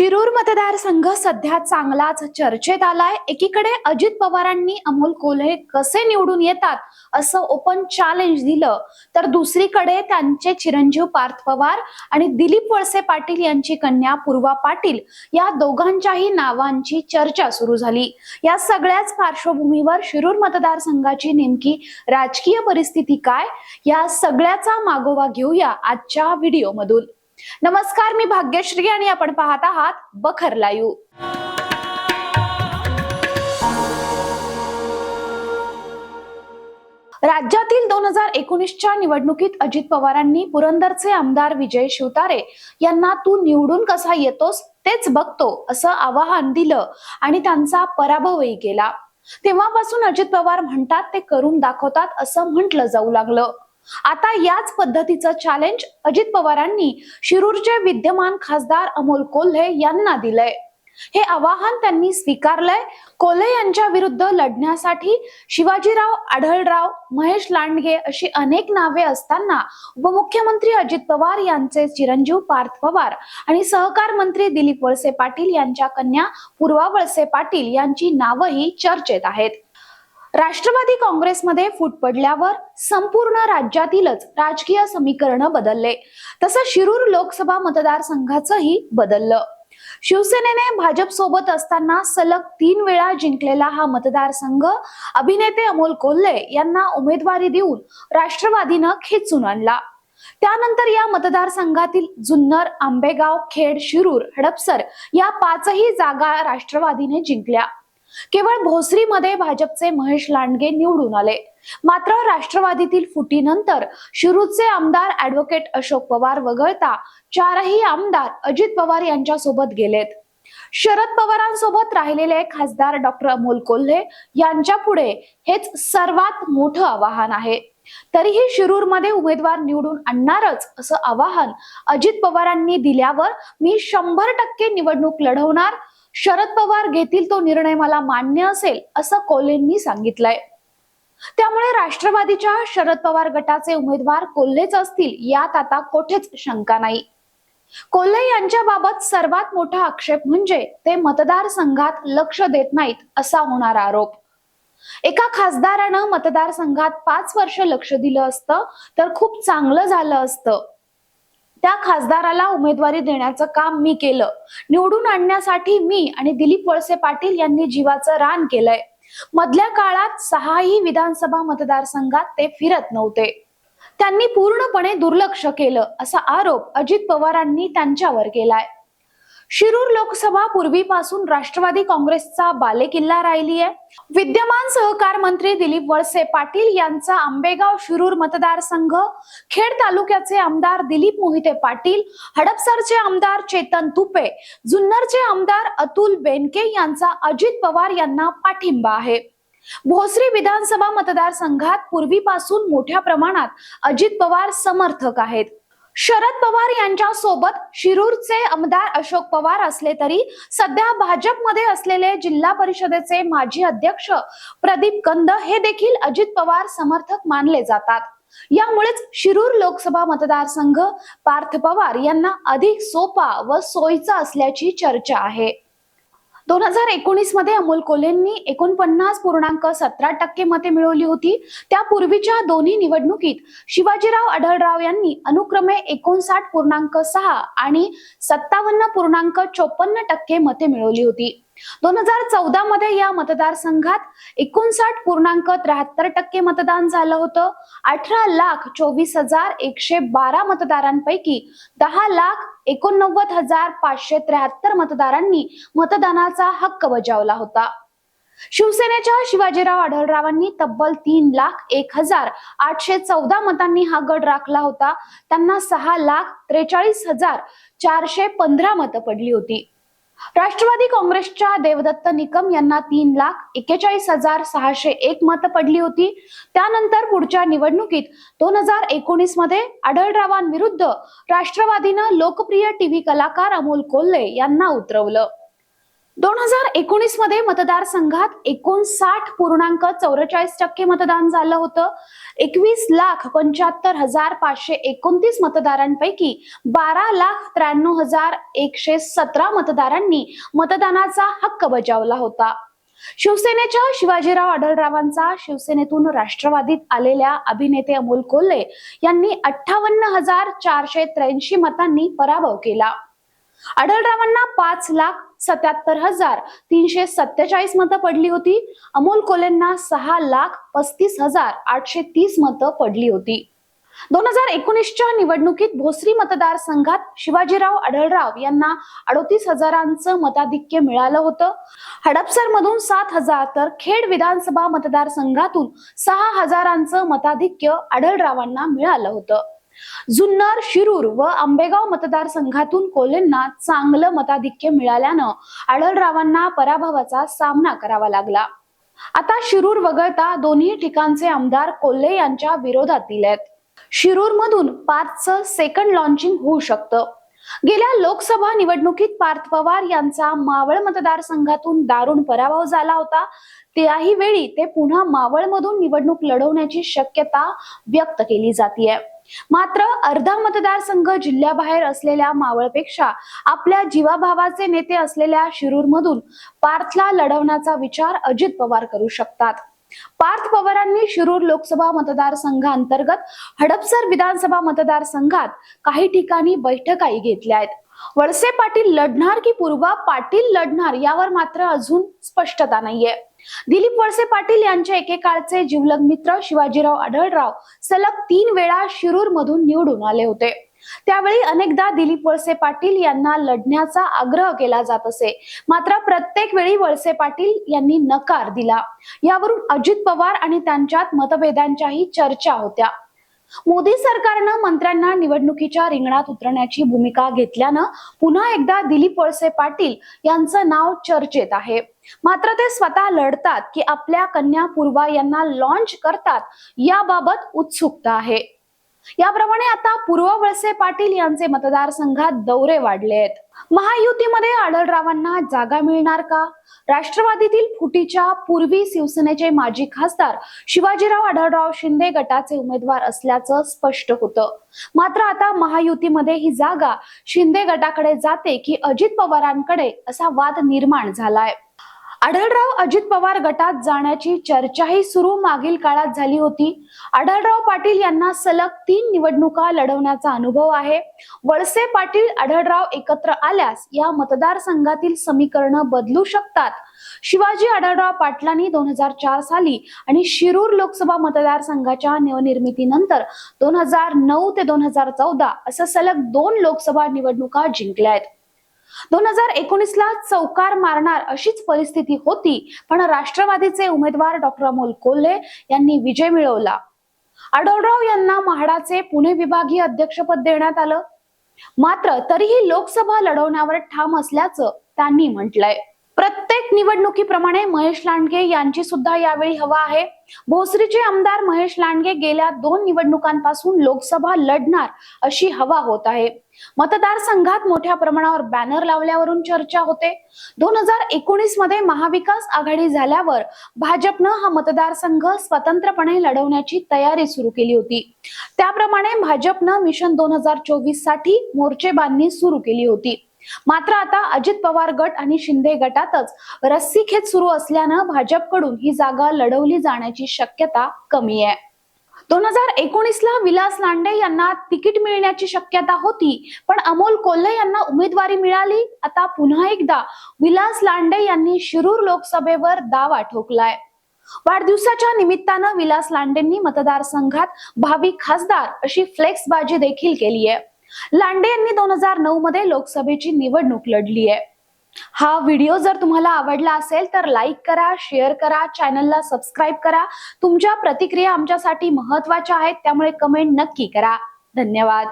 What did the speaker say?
शिरूर मतदारसंघ सध्या चांगलाच चर्चेत आलाय. एकीकडे अजित पवारांनी अमोल कोल्हे कसे निवडून येतात असं ओपन चॅलेंज दिलं तर दुसरीकडे त्यांचे चिरंजीव पार्थ पवार आणि दिलीप वळसे पाटील यांची कन्या पूर्वा पाटील या दोघांच्याही नावांची चर्चा सुरू झाली. या सगळ्याच पार्श्वभूमीवर शिरूर मतदारसंघाची नेमकी राजकीय परिस्थिती काय? या सगळ्याचा मागोवा घेऊया आजच्या व्हिडिओमधून नमस्कार मी भाग्यश्री आणि आपण पाहत आहात बखर लायू राज्यातील दोन हजार एकोणीसच्या निवडणुकीत अजित पवारांनी पुरंदरचे आमदार विजय शिवतारे यांना तू निवडून कसा येतोस तेच बघतो असं आवाहन दिलं आणि त्यांचा पराभवही केला. तेव्हापासून अजित पवार म्हणतात ते करून दाखवतात असं म्हटलं जाऊ लागलं. आता याच पद्धतीचं चॅलेंज अजित पवारांनी शिरूरचे विद्यमान खासदार अमोल कोल्हे यांना दिलंय. हे आवाहन त्यांनी स्वीकारलंय. कोल्हे यांच्या विरुद्ध लढण्यासाठी शिवाजीराव आढळराव महेश लांडगे अशी अनेक नावे असताना उपमुख्यमंत्री अजित पवार यांचे चिरंजीव पार्थ पवार आणि सहकार मंत्री दिलीप वळसे पाटील यांच्या कन्या पूर्वा वळसे पाटील यांची नावही चर्चेत आहेत. राष्ट्रवादी काँग्रेसमध्ये फूट पडल्यावर संपूर्ण राज्यातीलच राजकीय समीकरण बदलले. तसं शिरूर लोकसभा मतदारसंघाचंही बदललं. शिवसेनेने भाजप सोबत असताना सलग तीन वेळा जिंकलेला हा मतदारसंघ अभिनेते अमोल कोल्हे यांना उमेदवारी देऊन राष्ट्रवादीनं खेचून आणला. त्यानंतर या मतदारसंघातील जुन्नर आंबेगाव खेड शिरूर हडपसर या पाचही जागा राष्ट्रवादीने जिंकल्या. केवळ भोसरीमध्ये भाजपचे महेश लांडगे निवडून आले. मात्र राष्ट्रवादीतील फुटीनंतर शिरूरचे आमदार ऍडव्होकेट अशोक पवार वगळता चारही आमदार अजित पवार यांच्यासोबत गेलेत. शरद पवारांसोबत राहिलेले खासदार डॉक्टर अमोल कोल्हे यांच्या पुढे हेच सर्वात मोठं आव्हान आहे. तरीही शिरूरमध्ये उमेदवार निवडून आणणारच असं आवाहन अजित पवारांनी दिल्यावर मी शंभर टक्के निवडणूक लढवणार शरद पवार घेतील तो निर्णय मला मान्य असेल असं कोल्हेंनी सांगितलंय. त्यामुळे राष्ट्रवादीच्या शरद पवार गटाचे उमेदवार कोल्हेच असतील यात आता कोठेच शंका नाही. कोल्हे यांच्या बाबत सर्वात मोठा आक्षेप म्हणजे ते मतदारसंघात लक्ष देत नाहीत असा होणारा आरोप. एका खासदारानं मतदारसंघात पाच वर्ष लक्ष दिलं असतं तर खूप चांगलं झालं असतं. त्या खासदाराला उमेदवारी देण्याचं काम मी केलं. निवडून आणण्यासाठी मी आणि दिलीप वळसे पाटील यांनी जीवाचं रान केलंय. मधल्या काळात सहाही विधानसभा मतदारसंघात ते फिरत नव्हते. त्यांनी पूर्णपणे दुर्लक्ष केलं असा आरोप अजित पवारांनी त्यांच्यावर केलाय. शिरूर लोकसभा पूर्वीपासून राष्ट्रवादी काँग्रेसचा बालेकिल्ला राहिली आहे. विद्यमान सहकार मंत्री दिलीप वळसे पाटील यांचा आंबेगाव शिरूर मतदारसंघ खेड तालुक्याचे आमदार दिलीप मोहिते पाटील हडपसरचे आमदार चेतन तुपे जुन्नरचे आमदार अतुल बेनके यांचा अजित पवार यांना पाठिंबा आहे. भोसरी विधानसभा मतदारसंघात पूर्वीपासून मोठ्या प्रमाणात अजित पवार समर्थक आहेत. शरद पवार यांच्या सोबत शिरूरचे आमदार अशोक पवार असले तरी सध्या भाजपमध्ये असलेले जिल्हा परिषदेचे माजी अध्यक्ष प्रदीप कंद हे देखील अजित पवार समर्थक मानले जातात. यामुळेच शिरूर लोकसभा मतदारसंघ पार्थ पवार यांना अधिक सोपा व सोयीचा असल्याची चर्चा आहे. दोन हजार एकोणीसमध्ये अमोल कोल्हेंनी एकोणपन्नास पूर्णांक सतरा टक्के मते मिळवली होती. त्यापूर्वीच्या दोन्ही निवडणुकीत शिवाजीराव आढळराव यांनी अनुक्रमे एकोणसाठ पूर्णांक सहा आणि सत्तावन्न पूर्णांक चोपन्न टक्के मते मिळवली होती. दोन हजार चौदा मध्ये या मतदारसंघात एकोणसाठ पूर्णांक त्र्याहत्तर टक्के मतदान झालं होतं. अठरा लाख चोवीस हजार एकशे बारा मतदारांपैकी दहा लाख एकोणनव्वद हजार पाचशे त्र्याहत्तर मतदारांनी मतदानाचा हक्क बजावला होता. शिवसेनेच्या शिवाजीराव आढळरावांनी तब्बल तीन लाख एक हजार आठशे चौदा मतांनी हा गड राखला होता. त्यांना सहा लाख त्रेचाळीस हजार चारशे पंधरा मतं पडली होती. राष्ट्रवादी काँग्रेसच्या देवदत्त निकम यांना तीन लाख एक्केचाळीस हजार सहाशे एक मत पडली होती. त्यानंतर पुढच्या निवडणुकीत दोन हजार एकोणीसमध्ये आढळरावांविरुद्ध राष्ट्रवादीनं लोकप्रिय टीव्ही कलाकार अमोल कोल्हे यांना उतरवलं. दोन हजार एकोणीसमध्ये मतदारसंघात एकोणसाठ पूर्णांक चौवेचाळीस टक्के मतदान झालं होतं. एकवीस लाख पंच्याहत्तर हजार पाचशे एकोणतीस मतदारांपैकी बारा लाख त्र्याण्णव हजार एकशे सतरा मतदारांनी मतदानाचा हक्क बजावला होता. शिवसेनेच्या शिवाजीराव आढळरावांचा शिवसेनेतून राष्ट्रवादीत आलेल्या अभिनेते अमोल कोल्हे यांनी अठ्ठावन्न हजार चारशे त्र्याऐंशी मतांनी पराभव केला. आढळरावांना पाच लाख सत्याहत्तर हजार तीनशे सत्तेचाळीस मतं पडली होती. अमोल कोलेंना सहा लाख पस्तीस हजार आठशे तीस मतं पडली होती. दोन हजार एकोणीसच्या निवडणुकीत भोसरी मतदारसंघात शिवाजीराव आढळराव यांना अडोतीस हजारांचं मताधिक्य मिळालं होतं. हडपसर मधून सात हजार तर खेड विधानसभा मतदारसंघातून सहा हजारांचं मताधिक्य आढळरावांना मिळालं होतं. जुन्नर शिरूर व आंबेगाव मतदारसंघातून कोलेंना चांगलं मताधिक्य मिळाल्यानं आढळरावांना पराभवाचा सामना करावा लागला. आता शिरूर वगळता दोन्ही ठिकाणचे आमदार कोल्हे यांच्या विरोधात दिलेत. शिरूर मधून पार्थचं सेकंड लॉन्चिंग होऊ शकतं. गेल्या लोकसभा निवडणुकीत पार्थ पवार यांचा मावळ मतदारसंघातून दारुण पराभव झाला होता. त्याही वेळी ते पुन्हा मावळमधून निवडणूक लढवण्याची शक्यता व्यक्त केली जाते मात्र अर्धा मतदारसंघ जिल्ह्याबाहेर असलेल्या मावळपेक्षा आपल्या जीवाभावाचे नेते असलेल्या शिरूरमधून पार्थला लढवण्याचा विचार अजित पवार करू शकतात. पार्थ पवारांनी शिरूर लोकसभा मतदारसंघांतर्गत हडपसर विधानसभा मतदारसंघात काही ठिकाणी बैठकाही घेतल्या आहेत. वळसे पाटील लढणार की पूर्वा? पाटील लढणार यावर मात्र अजून स्पष्टता नाहीये. दिलीप वळसे पाटील यांचे एकेकाळचे जिवलग मित्र शिवाजीराव आढळराव सलग तीन वेळा शिरूर मधून निवडून आले होते. त्यावेळी अनेकदा दिलीप वळसे पाटील यांना लढण्याचा आग्रह केला जात असे. मात्र प्रत्येक वेळी वळसे पाटील यांनी नकार दिला. यावरून अजित पवार आणि त्यांच्यात मतभेदांच्याही चर्चा होत्या. मोदी सरकारनं मंत्र्यांना निवडणुकीच्या रिंगणात उतरण्याची भूमिका घेतल्यानं पुन्हा एकदा दिलीप वळसे पाटील यांचं नाव चर्चेत आहे. मात्र ते स्वतः लढतात की आपल्या कन्या पूर्वा यांना लॉन्च करतात याबाबत उत्सुकता आहे. याप्रमाणे आता पूर्व वळसे पाटील यांचे मतदारसंघात दौरे वाढले आहेत. महायुतीमध्ये आढळरावांना जागा मिळणार का? राष्ट्रवादीतील फुटीच्या पूर्वी शिवसेनेचे माजी खासदार शिवाजीराव आढळराव शिंदे गटाचे उमेदवार असल्याचं स्पष्ट होतं. मात्र आता महायुतीमध्ये ही जागा शिंदे गटाकडे जाते की अजित पवारांकडे असा वाद निर्माण झालाय. आढळराव अजित पवार गटात जाण्याची चर्चाही सुरू मागील काळात झाली होती. आढळराव पाटील यांना सलग तीन निवडणुका लढवण्याचा अनुभव आहे. वळसे पाटील आढळराव एकत्र आल्यास या मतदारसंघातील समीकरण बदलू शकतात. शिवाजी आढळराव पाटलांनी दोन हजार चार साली आणि शिरूर लोकसभा मतदारसंघाच्या नवनिर्मितीनंतर दोन हजार नऊ ते दोन हजार चौदा असं सलग दोन लोकसभा निवडणुका जिंकल्या आहेत. दोन हजार एकोणीस ला चौकार मारणार अशीच परिस्थिती होती पण राष्ट्रवादीचे उमेदवार डॉक्टर अमोल कोल्हे यांनी विजय मिळवला. आढळराव यांना म्हाडाचे पुणे विभागीय अध्यक्षपद देण्यात आलं. मात्र तरीही लोकसभा लढवण्यावर ठाम असल्याचं त्यांनी म्हटलंय. प्रत्येक निवडणुकीप्रमाणे महेश लांडगे यांची सुद्धा यावेळी हवा आहे. भोसरीचे आमदार महेश लांडगे गेल्या दोन निवडणुकांपासून लोकसभा लढणार अशी हवा होत आहे. मतदारसंघात मोठ्या प्रमाणावर बॅनर लावल्यावरून चर्चा होते. दोन हजार एकोणीसमध्ये महाविकास आघाडी झाल्यावर भाजपनं हा मतदारसंघ स्वतंत्रपणे लढवण्याची तयारी सुरू केली होती. त्याप्रमाणे भाजपनं मिशन दोन हजार चोवीससाठी मोर्चेबांधणी सुरू केली होती. मात्र आता अजित पवार गट आणि शिंदे गटातच रस्सीखेच सुरू असल्यानं भाजपकडून ही जागा लढवली जाण्याची शक्यता कमी आहे. दोन हजार एकोणीस ला विलास लांडे यांना तिकीट मिळण्याची शक्यता होती पण अमोल कोल्हे यांना उमेदवारी मिळाली. आता पुन्हा एकदा विलास लांडे यांनी शिरूर लोकसभेवर दावा ठोकलाय. वाढदिवसाच्या निमित्तानं विलास लांडेंनी मतदारसंघात भावी खासदार अशी फ्लेक्स बाजी देखील केली आहे लांडे यांनी दोन हजार नऊ मध्ये लोकसभेची निवडणूक लढली आहे. हा व्हिडिओ जर तुम्हाला आवडला असेल तर लाईक करा शेअर करा चॅनलला सबस्क्राईब करा. तुमच्या प्रतिक्रिया आमच्यासाठी महत्त्वाच्या आहेत त्यामुळे कमेंट नक्की करा. धन्यवाद.